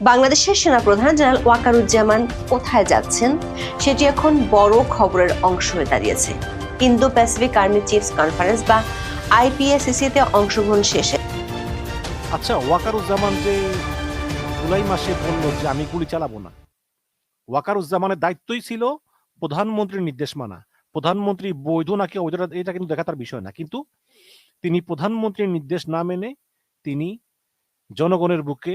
বাংলাদেশের সেনাপ্রধান জেনারেল ওয়াকারুজ্জামান কোথায় যাচ্ছেন, সেটি এখন বড় খবরের অংশ হয়ে দাঁড়িয়েছে। Indo Pacific army chiefs conference বা আইপিএসসিসিতে অংশগ্রহণ শেষে। আচ্ছা ওয়াকারুজ্জামান যে জুলাই মাসে বলল যে আমি গুলি চালাবো না, ওয়াকারুজ্জামানের দায়িত্বই ছিল প্রধানমন্ত্রীর নির্দেশ মানা। প্রধানমন্ত্রী বৈধ নাকি অবৈধ, এটা কিন্তু দেখা তার বিষয় না। কিন্তু তিনি প্রধানমন্ত্রীর নির্দেশ না মেনে তিনি জনগণের বুকে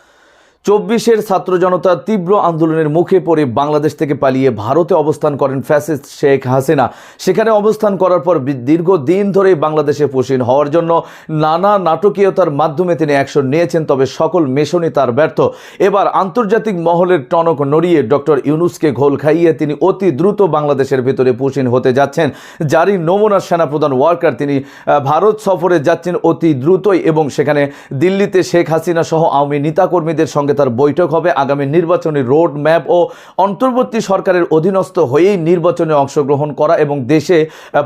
চব্বিশের ছাত্র জনতার তীব্র আন্দোলনের মুখে পড়ে বাংলাদেশ থেকে পালিয়ে ভারতে অবস্থান করেন ফ্যাসিস্ট শেখ হাসিনা। সেখানে অবস্থান করার পর দীর্ঘদিন ধরে বাংলাদেশে পুষিন হওয়ার জন্য নানা নাটকীয়তার মাধ্যমে তিনি অ্যাকশন নিয়েছেন, তবে সকল মেশনই তার ব্যর্থ। এবার আন্তর্জাতিক মহলের টনক নড়িয়ে ডক্টর ইউনুসকে ঘোল খাইয়ে তিনি অতি দ্রুত বাংলাদেশের ভিতরে পুষিন হতে যাচ্ছেন। জারি নমুনা সেনাপ্রধান ওয়ার্কার, তিনি ভারত সফরে যাচ্ছেন অতি দ্রুতই এবং সেখানে দিল্লিতে শেখ হাসিনা সহ আওয়ামী নেতাকর্মীদের সঙ্গে তার বৈঠক হবে। আগামী নির্বাচনী রোড ম্যাপ ও অন্তর্বর্তী সরকারের অধীনস্থ হয়েই নির্বাচনে অংশগ্রহণ করা এবং দেশে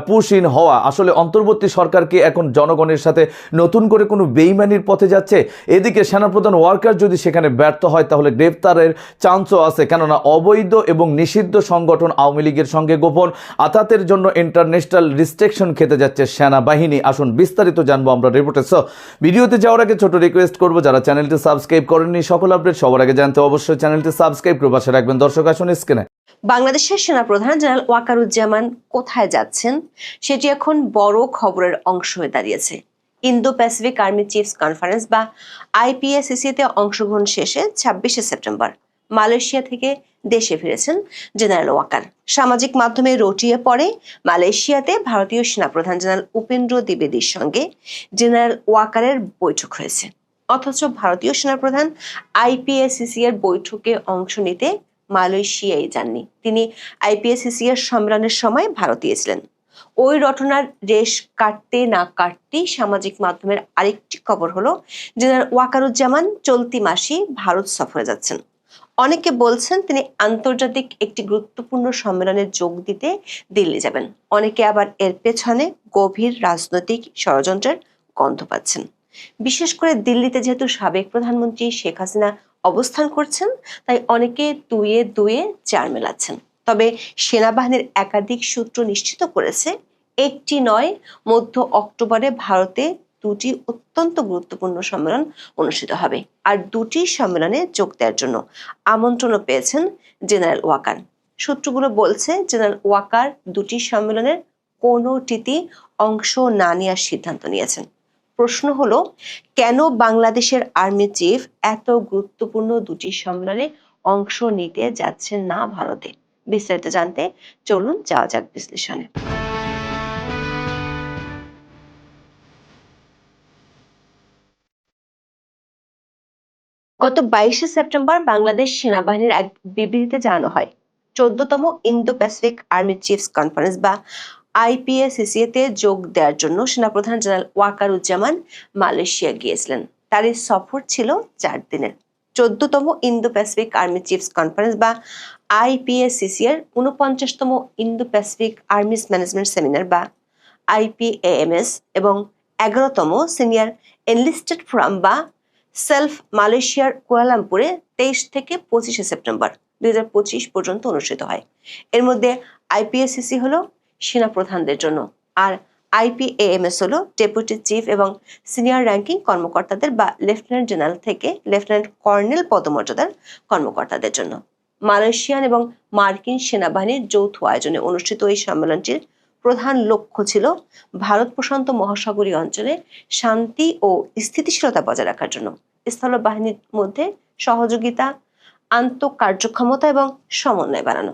পুশিন হওয়া। আসলে অন্তর্বর্তী সরকারকে এখন জনগণের সাথে নতুন করে কোনো বেইমানির পথে যাচ্ছে? এদিকে সেনাপ্রধান ওয়ার্কার যদি সেখানে ব্যর্থ হয়, তাহলে গ্রেপ্তারের চান্সও আছে। কেননা অবৈধ এবং নিষিদ্ধ সংগঠন আওয়ামী লীগের সঙ্গে গোপন আতাতের জন্য ইন্টারন্যাশনাল রিস্ট্রিকশন খেতে যাচ্ছে সেনাবাহিনী। আসুন বিস্তারিত জানব আমরা রিপোর্টে ভিডিওতে যাওয়ার আগে ছোট রিকোয়েস্ট করব, যারা চ্যানেলটি সাবস্ক্রাইব করেননি, সকল আপডেট সবার আগে জানতে অবশ্যই চ্যানেলটি সাবস্ক্রাইব করে পাশে রাখবেন। দর্শক, আসুন স্ক্রিনে। বাংলাদেশের সেনাপ্রধান জেনারেল ওয়াকারুজ্জামান কোথায় যাচ্ছেন? সেটি এখন বড় খবরের অংশ হয়ে দাঁড়িয়েছে। Indo Pacific army chiefs conference বা আইপিএসসিসিতে অংশগ্রহণ শেষে ছাব্বিশে সেপ্টেম্বর মালয়েশিয়া থেকে দেশে ফিরেছেন জেনারেল ওয়াকার। সামাজিক মাধ্যমে রটিয়ে পড়ে মালয়েশিয়াতে ভারতীয় সেনাপ্রধান জেনারেল উপেন্দ্র দ্বিবেদীর সঙ্গে জেনারেল ওয়াকারের বৈঠক হয়েছে। অথচ ভারতীয় সেনাপ্রধান আইপিএসসিসি এর বৈঠকে অংশ নিতে মালয়েশিয়ায় যাননি। তিনি আইপিএসসিসি এর সম্মেলনের সময় ভারতীয় ছিলেন। ওই রটনার রেশ কাটতে না কাটতেই সামাজিক মাধ্যমের আরেকটি খবর হলো জেনারেল ওয়াকারুজ্জামান চলতি মাসেই ভারত সফরে যাচ্ছেন। অনেকে বলছেন তিনি আন্তর্জাতিক একটি গুরুত্বপূর্ণ সম্মেলনে যোগ দিতে দিল্লি যাবেন। অনেকে আবার এর পেছনে গভীর রাজনৈতিক ষড়যন্ত্রের গন্ধ পাচ্ছেন। বিশেষ করে দিল্লিতে যেহেতু সাবেক প্রধানমন্ত্রী শেখ হাসিনা অবস্থান করছেন, তাই অনেকে দুয়ে দুয়ে চার মেলাচ্ছেন। তবে সেনাবাহিনীর একাধিক সূত্র নিশ্চিত করেছে, একটি নয়, মধ্য অক্টোবরে ভারতে দুটি অত্যন্ত গুরুত্বপূর্ণ সম্মেলন অনুষ্ঠিত হবে, আর দুটি সম্মেলনে যোগ দেওয়ার জন্য আমন্ত্রণও পেয়েছেন জেনারেল ওয়াকার। সূত্রগুলো বলছে, জেনারেল ওয়াকার দুটি সম্মেলনের কোনোটিতে অংশ না নেওয়ার সিদ্ধান্ত নিয়েছেন। প্রশ্ন হলো, কেন বাংলাদেশের আর্মি চিফ এত গুরুত্বপূর্ণ দুটি সম্মেলনে অংশ নিতে যাচ্ছেন না ভারতে? বিস্তারিত জানতে চলুন, যাওয়া যাক বিশ্লেষণে। গত বাইশে সেপ্টেম্বর বাংলাদেশ সেনাবাহিনীর এক বিবৃতিতে জানানো হয়, চোদ্দতম Indo Pacific army chiefs conference বা আইপিএসিসিএতে যোগ দেওয়ার জন্য সেনাপ্রধান জেনারেল ওয়াকারুজ্জামান মালয়েশিয়া গিয়েছিলেন। তার এই সফর ছিল চার দিনের। চোদ্দতম Indo Pacific army chiefs conference বা আইপিএসিসি এর উনপঞ্চাশতম Indo Pacific armies management seminar বা আইপিএএমএস এবং এগারোতম সিনিয়র এনলিস্টেড ফোরাম বা সেলফ মালয়েশিয়ার কুয়ালামপুরে তেইশ থেকে পঁচিশে সেপ্টেম্বর দু হাজার পঁচিশ পর্যন্ত অনুষ্ঠিত হয়। এর মধ্যে আইপিএসসিসি হলো সেনাপ্রধানদের জন্য। আর আইপিএএমএস হলো ডেপুটি চিফ এবং সিনিয়র র্যাঙ্কিং কর্মকর্তাদের বা লেফটেন্যান্ট জেনারেল থেকে লেফটেন্যান্ট কর্নেল পদমর্যাদার কর্মকর্তাদের জন্য। মালয়েশিয়ান এবং মার্কিন সেনাবাহিনীর যৌথ আয়োজনে অনুষ্ঠিত এই সম্মেলনটির প্রধান লক্ষ্য ছিল ভারত প্রশান্ত মহাসাগরীয় অঞ্চলে শান্তি ও স্থিতিশীলতা বজায় রাখার জন্য। স্থলবাহিনীর মধ্যে সহযোগিতা, আন্তঃকার্যক্ষমতা এবং সমন্বয় বাড়ানো।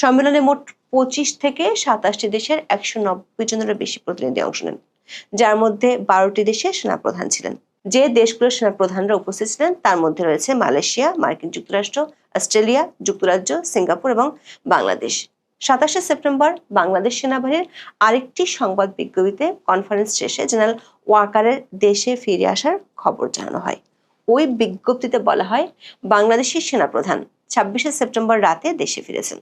সম্মেলনে মোট পঁচিশ থেকে সাতাশটি দেশের একশো নব্বই জনেরও বেশি প্রতিনিধি অংশ নেন, যার মধ্যে বারোটি দেশের সেনাপ্রধান ছিলেন। যে দেশগুলোর সেনাপ্রধানরা উপস্থিত ছিলেন, তার মধ্যে রয়েছে মালয়েশিয়া, মার্কিন যুক্তরাষ্ট্র, অস্ট্রেলিয়া, যুক্তরাজ্য, সিঙ্গাপুর এবং বাংলাদেশ। সাতাশে সেপ্টেম্বর বাংলাদেশ সেনাবাহিনীর আরেকটি সংবাদ বিজ্ঞপ্তিতে কনফারেন্স শেষে জেনারেল ওয়াকারের দেশে ফিরে আসার খবর জানানো হয়। ওই বিজ্ঞপ্তিতে বলা হয় বাংলাদেশের সেনাপ্রধান ছাব্বিশে সেপ্টেম্বর রাতে দেশে ফিরেছেন।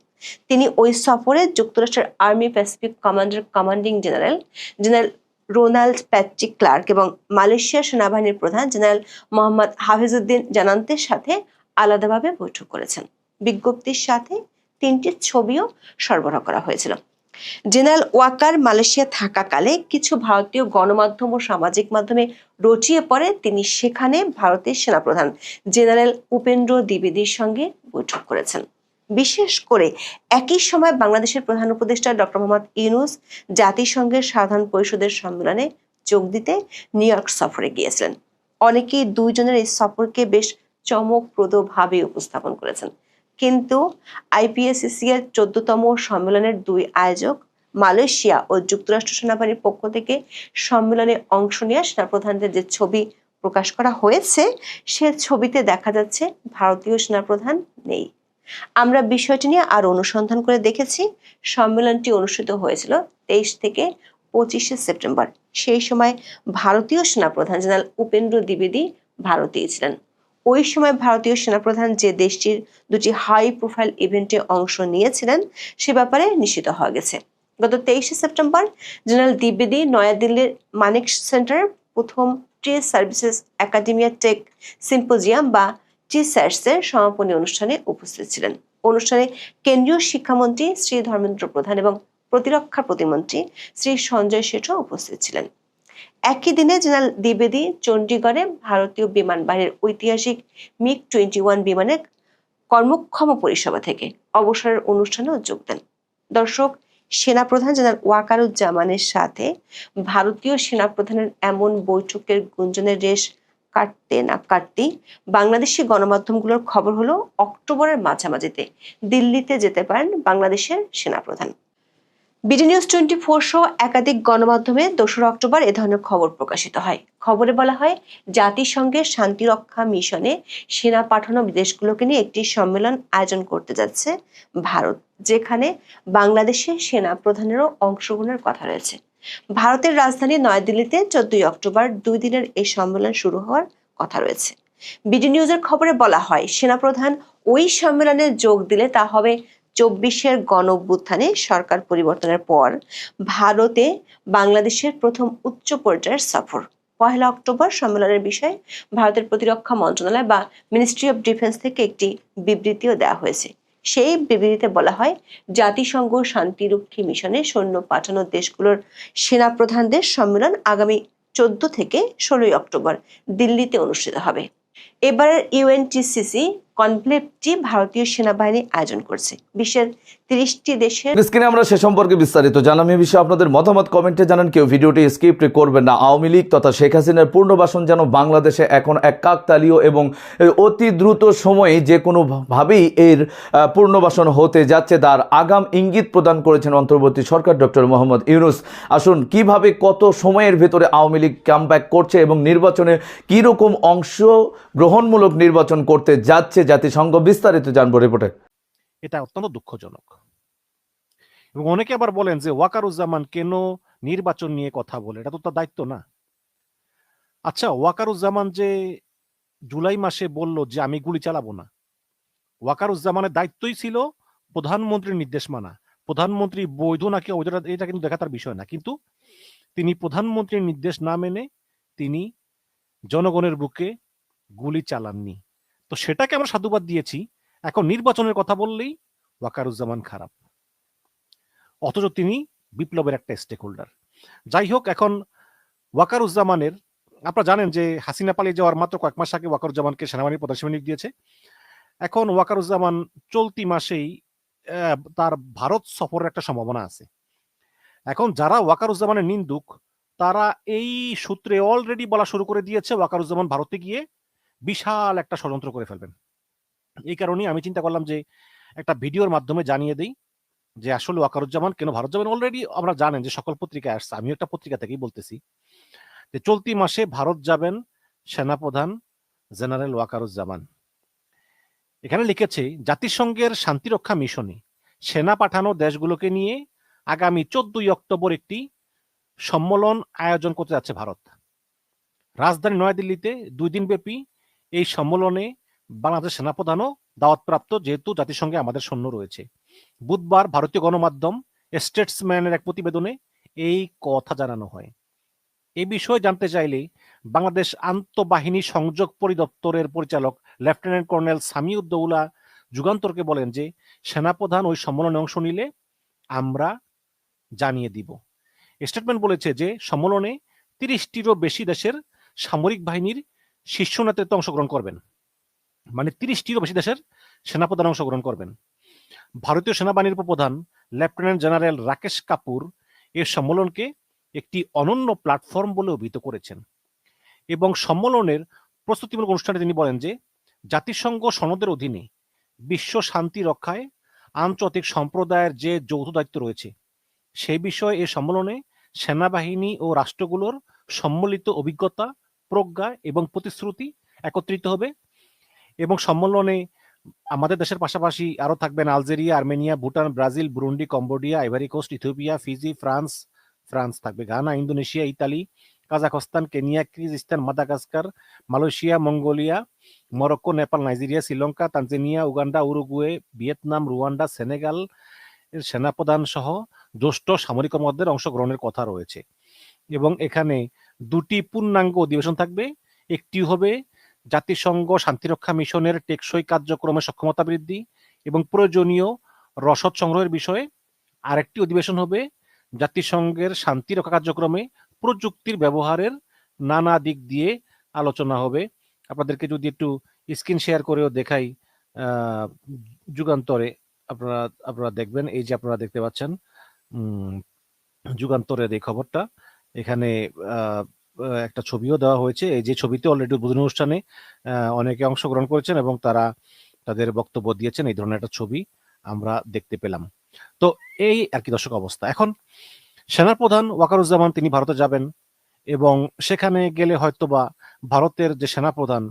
তিনি ওই সফরে যুক্তরাষ্ট্রের army Pacific commander, commanding general general Ronald Patrick Clark এবং মালয়েশিয়া সেনাবাহিনীর প্রধান জেনারেল মোহাম্মদ হাফিজউদ্দিন জানান্তের সাথে আলাদাভাবে বৈঠক করেছেন। বিজ্ঞপ্তির সাথে তিনটি ছবিও সরবরাহ করা হয়েছিল। জেনারেল ওয়াকার মালয়েশিয়া থাকাকালে কিছু ভারতীয় গণমাধ্যম ও সামাজিক মাধ্যমে রচিয়ে পড়ে তিনি সেখানে ভারতের সেনাপ্রধান। জেনারেল উপেন্দ্র দ্বিবেদীর সঙ্গে বৈঠক করেছেন। বিশেষ করে একই সময় বাংলাদেশের প্রধান উপদেষ্টা ডক্টর মোহাম্মদ ইউনুস জাতিসংঘের সাধারণ পরিষদের সম্মেলনে যোগ দিতে নিউ ইয়র্ক সফরে গিয়েছিলেন। অনেকেই দুইজনের এই সফরকে বেশ চমকপ্রদভাবে উপস্থাপন করেছেন। কিন্তু আইপিএসসিসি এর চোদ্দতম সম্মেলনের দুই আয়োজক মালয়েশিয়া ও যুক্তরাষ্ট্র সেনাবাহিনীর পক্ষ থেকে সম্মেলনে অংশ নেওয়া সেনাপ্রধানদের যে ছবি প্রকাশ করা হয়েছে, সে ছবিতে দেখা যাচ্ছে ভারতীয় সেনাপ্রধান নেই। আমরা বিষয়টি নিয়ে আরও অনুসন্ধান করে দেখেছি। সম্মেলনটি অনুষ্ঠিত হয়েছিল তেইশ থেকে পঁচিশে সেপ্টেম্বর। সেই সময় ভারতীয় সেনাপ্রধান জেনারেল উপেন্দ্র দ্বিবেদী ভারতেই ছিলেন। ওই সময় ভারতীয় সেনাপ্রধান যে দেশটির দুটি হাই প্রোফাইল ইভেন্টে অংশ নিয়েছিলেন, সে ব্যাপারে নিশ্চিত হওয়া গেছে। গত তেইশে সেপ্টেম্বর, জেনারেল দ্বিবেদী নয়াদিল্লির মানিক সেন্টারের প্রথম tri services academia tech symposium বা টিস্যাটসের সমাপনী অনুষ্ঠানে উপস্থিত ছিলেন। অনুষ্ঠানে কেন্দ্রীয় শিক্ষামন্ত্রী শ্রী ধর্মেন্দ্র প্রধান এবং প্রতিরক্ষা প্রতিমন্ত্রী শ্রী সঞ্জয় শেঠও উপস্থিত ছিলেন। একই দিনে জেনারেল দ্বিবেদী চণ্ডীগড়ে ভারতীয় বিমান বাহিনীর ঐতিহাসিক মিগ টোয়েন্টি ওয়ান বিমানের কর্মক্ষম পরিষেবা থেকে অবসরের অনুষ্ঠানেও যোগ দেন। দর্শক, সেনাপ্রধান জেনারেল ওয়াকারুজ্জামানের সাথে ভারতীয় সেনাপ্রধানের এমন বৈঠকের গুঞ্জনের রেশ কাটতে না কাটতেই বাংলাদেশি গণমাধ্যমগুলোর খবর হলো, অক্টোবরের মাঝামাঝিতে দিল্লিতে যেতে পারেন বাংলাদেশের সেনাপ্রধান। বিডি নিউজ টোয়েন্টি ফোর সহ একাধিক গণমাধ্যমে দোসরা অক্টোবর এ ধরনের খবর প্রকাশিত হয়। খবরে বলা হয়, জাতিসংঘের শান্তিরক্ষা মিশনে সেনা পাঠানো দেশগুলোকে নিয়ে একটি সম্মেলন আয়োজন করতে যাচ্ছে ভারত, যেখানে বাংলাদেশের সেনা প্রধানেরও অংশগ্রহণের কথা রয়েছে। ভারতের রাজধানী নয়াদিল্লিতে চোদ্দই অক্টোবর দুই দিনের এই সম্মেলন শুরু হওয়ার কথা রয়েছে। বিডি নিউজের খবরে বলা হয় সেনাপ্রধান ওই সম্মেলনে যোগ দিলে তা হবে চব্বিশের গণ অভ্যুত্থানে সরকার পরিবর্তনের পর ভারতে বাংলাদেশের প্রথম উচ্চ পর্যায়ের সফর। পহেলা অক্টোবর সম্মেলনের বিষয়ে ভারতের প্রতিরক্ষা মন্ত্রণালয় বা মিনিস্ট্রি অফ ডিফেন্স থেকে একটি বিবৃতিও দেওয়া হয়েছে। সেই বিবৃতিতে বলা হয়, জাতিসংঘ শান্তিরক্ষী মিশনে সৈন্য পাঠানো দেশগুলোর সেনাপ্রধানদের সম্মেলন আগামী চোদ্দ থেকে ষোলোই অক্টোবর দিল্লিতে অনুষ্ঠিত হবে। এবারের ইউএনটিসিসি কনক্লেভটি ভারতীয় সেনাবাহিনী আয়োজন করছে। বিশ্বের তিরিশটি দেশের স্ক্রিনে আমরা সে সম্পর্কে বিস্তারিত জানাম এ বিষয়ে আপনাদের মতামত কমেন্টে জানান। কেউ ভিডিওটি স্কিপ করবেন না। আওয়ামী লীগ তথা শেখ হাসিনার পূর্ণবাসন যেন বাংলাদেশে এখন এক কাকতালীয় এবং অতি দ্রুত সময়ে যে কোনোভাবেই এর পূর্ণবাসন হতে যাচ্ছে তার আগাম ইঙ্গিত প্রদান করেছেন অন্তর্বর্তী সরকার ডক্টর মোহাম্মদ ইউনুস। আসুন, কীভাবে কত সময়ের ভেতরে আওয়ামী লীগ কামব্যাক করছে এবং নির্বাচনে কীরকম অংশ গ্রহণমূলক নির্বাচন করতে যাচ্ছে জাতিসংঘ বিস্তারিত জানব রিপোর্টে এটা অত্যন্ত দুঃখজনক। এবং অনেকে আবার বলেন যে ওয়াকারুজ্জামান কেন নির্বাচন নিয়ে কথা বলে? এটা তো তার দায়িত্ব না। আচ্ছা ওয়াকারুজ্জামান যে জুলাই মাসে বলল যে আমি গুলি চালাবো না, ওয়াকারুজ্জামানের দায়িত্বই ছিল প্রধানমন্ত্রীর নির্দেশ মানা। প্রধানমন্ত্রী বৈধ নাকি এটা কিন্তু দেখা তার বিষয় না। কিন্তু তিনি প্রধানমন্ত্রীর নির্দেশ না মেনে তিনি জনগণের বুকে গুলি চালাননি। তো সেটাকে আমরা সাধুবাদ দিয়েছি। এখন নির্বাচনের কথা বললেই ওয়াকারুজ্জামান খারাপ। অথচ তিনি বিপ্লবের একটা স্টেক হোল্ডার যাই হোক, এখন ওয়াকারুজ্জামানের, আপনারা জানেন যে হাসিনা পালিয়ে যাওয়ার মাত্র কয়েক মাস আগে ওয়াকারুজ্জামানকে সেনাবাহিনীর নিয়োগ দিয়েছে। এখন ওয়াকারুজ্জামান চলতি মাসেই তার ভারত সফরের একটা সম্ভাবনা আছে। এখন যারা ওয়াকারুজ্জামানের নিন্দুক, তারা এই সূত্রে অলরেডি বলা শুরু করে দিয়েছে ওয়াকারুজ্জামান ভারতে গিয়ে বিশাল একটা ষড়যন্ত্র করে ফেলবেন। এই কারণেই আমি চিন্তা করলাম যে, একটা ভিডিওর মাধ্যমে জানিয়ে দিই যে, আসলে ওয়াকারুজ্জামান কেন ভারত যাবেন অলরেডি আমরা জানেন যে, সকল পত্রিকায় আসছে। আমিও একটা পত্রিকা থেকেই বলতেছি যে, চলতি মাসে ভারত যাবেন সেনাপ্রধান জেনারেল ওয়াকারুজ্জামান। এখানে লিখেছে, জাতিসংঘের শান্তিরক্ষা মিশনে সেনা পাঠানো দেশগুলোকে নিয়ে আগামী চোদ্দই অক্টোবর একটি সম্মেলন আয়োজন করতে যাচ্ছে ভারত। রাজধানী নয়াদিল্লিতে দুই দিন ব্যাপী এই সম্মেলনে বাংলাদেশ সেনাপ্রধানও দাওয়াতপ্রাপ্ত যেহেতু জাতিসংঘে আমাদের সৈন্য রয়েছে। বুধবার ভারতীয় গণমাধ্যম স্টেটসম্যানের এক প্রতিবেদনে এই কথা জানানো হয়। এ বিষয়ে জানতে চাইলে বাংলাদেশ আন্তঃবাহিনী সংযোগ পরিদপ্তরের পরিচালক লেফটেন্যান্ট কর্নেল সামিউদ্দৌলা যুগান্তরকে বলেন যে, সেনাপ্রধান ওই সম্মেলনে অংশ নিলে আমরা জানিয়ে দিব। স্টেটমেন্ট বলেছে যে, সম্মেলনে তিরিশটিরও বেশি দেশের সামরিক বাহিনীর শীর্ষ নেতৃত্ব অংশগ্রহণ করবেন। মানে তিরিশটিরও বেশি দেশের সেনাপ্রধান অংশগ্রহণ করবেন। ভারতীয় সেনাবাহিনীর উপপ্রধান লেফটেন্যান্ট জেনারেল রাকেশ কাপুর এর সম্মেলনকে একটি অনন্য প্ল্যাটফর্ম বলে অভিহিত করেছেন। এবং সম্মেলনের প্রস্তুতিমূলক অনুষ্ঠানে তিনি বলেন যে, জাতিসংঘ সনদের অধীনে বিশ্ব শান্তি রক্ষায় আন্তর্জাতিক সম্প্রদায়ের যে যৌথ দায়িত্ব রয়েছে, সেই বিষয়ে এই সম্মেলনে সেনাবাহিনী ও রাষ্ট্রগুলোর সম্মিলিত অভিজ্ঞতা প্রজ্ঞা এবং প্রতিশ্রুতি একত্রিত হবে এবং সম্মেলনে আমাদের দেশের পাশাপাশি আরও থাকবেন Algeria, Armenia, Bhutan, Brazil, Burundi, Cambodia, Ivory Coast, Ethiopia, Fiji, France France থাকবে, Ghana, Indonesia, Italy, Kazakhstan, Kenya, Kyrgyzstan, Madagascar, Malaysia, Mongolia, Morocco, Nepal, Nigeria, Sri Lanka, Tanzania, Uganda, Uruguay, Vietnam, Rwanda, Senegal সেনাপ্রধান সহ জ্যেষ্ঠ সামরিক কর্মকর্তাদের অংশগ্রহণের কথা রয়েছে এবং এখানে দুটি পূর্ণাঙ্গ অধিবেশন থাকবে, একটি হবে জাতিসংঘ শান্তিরক্ষা মিশনের টেকসই কার্যক্রমে সক্ষমতা বৃদ্ধি এবং প্রয়োজনীয় রসদ সংগ্রহের বিষয়ে, আরেকটি অধিবেশন হবে জাতিসংঘের শান্তিরক্ষা কার্যক্রমে প্রযুক্তির ব্যবহারের নানা দিক দিয়ে আলোচনা হবে। আপনাদেরকে যদি একটু স্ক্রিন শেয়ার করেও দেখাই যুগান্তরে আপনারা আপনারা দেখবেন, এই যে আপনারা দেখতে পাচ্ছেন যুগান্তরের এই খবরটা এখানে একটা ছবিও দেওয়া হয়েছে। এই যে ছবিতে অলরেডি উদ্বোধনী অনুষ্ঠানে অনেকে অংশগ্রহণ করেছেন এবং তারা তাদের বক্তব্য দিয়েছেন, এই ধরনের একটা ছবি আমরা দেখতে পেলাম। তো এই আর কি দর্শক অবস্থা। এখন সেনাপ্রধান ওয়াকারুজ্জামান, তিনি ভারতে যাবেন এবং সেখানে গেলে হয়তোবা ভারতের যে সেনাপ্রধান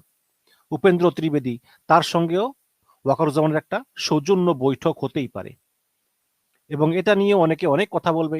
উপেন্দ্র ত্রিবেদী, তার সঙ্গেও ওয়াকারুজ্জামানের একটা সৌজন্য বৈঠক হতেই পারে। এবং এটা নিয়ে অনেকে অনেক কথা বলবে।